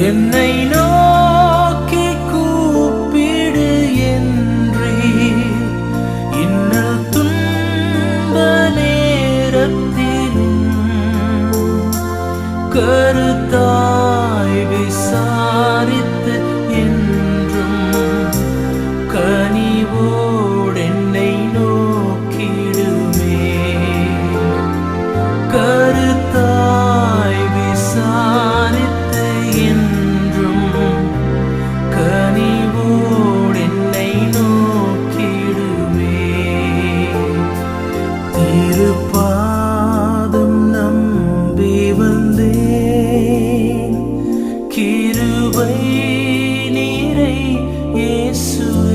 என்னை நோக்கி கூப்பிடு என்றே. இன்னல் துன்ப நேரத்திலும் கருத்தான் கிருபை நீரை இயேசுவே.